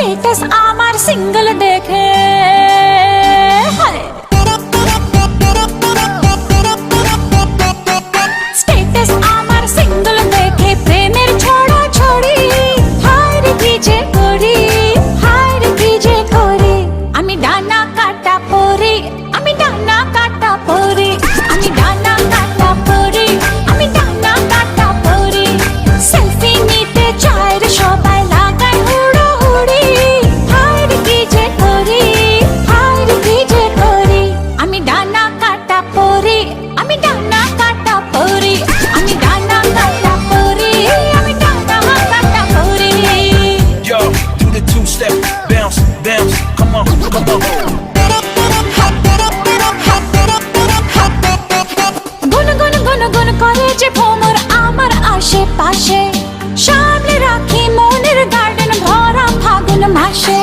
Status आमार single देखे dance. Come on, come on. করে আমার আশেপাশে সামনে রাখি মনের গার্ডেন ভরা ফাগুন মাসে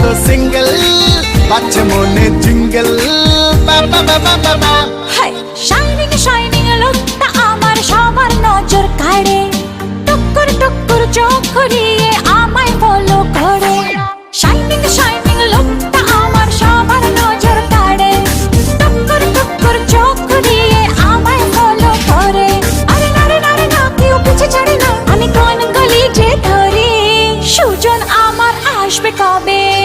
হলো সিঙ্গেল বাচ্চা মনে জিঙ্গেল বাবা বাবা বাবা হাই শাইনিং শাইনিং লোকটা আমার সবার নজর কাড়ে টুকুর টুকুর চোখ ঘুরিয়ে আমায় বলো করে শাইনিং শাইনিং লোকটা আমার সবার নজর কাড়ে টুকুর টুকুর চোখ ঘুরিয়ে আমায় বলো করে আরে নারে নারে না কেউ পিছে ছাড়ে না আমি কোন গলি যে ধরি সুজন আমার আসবে কবে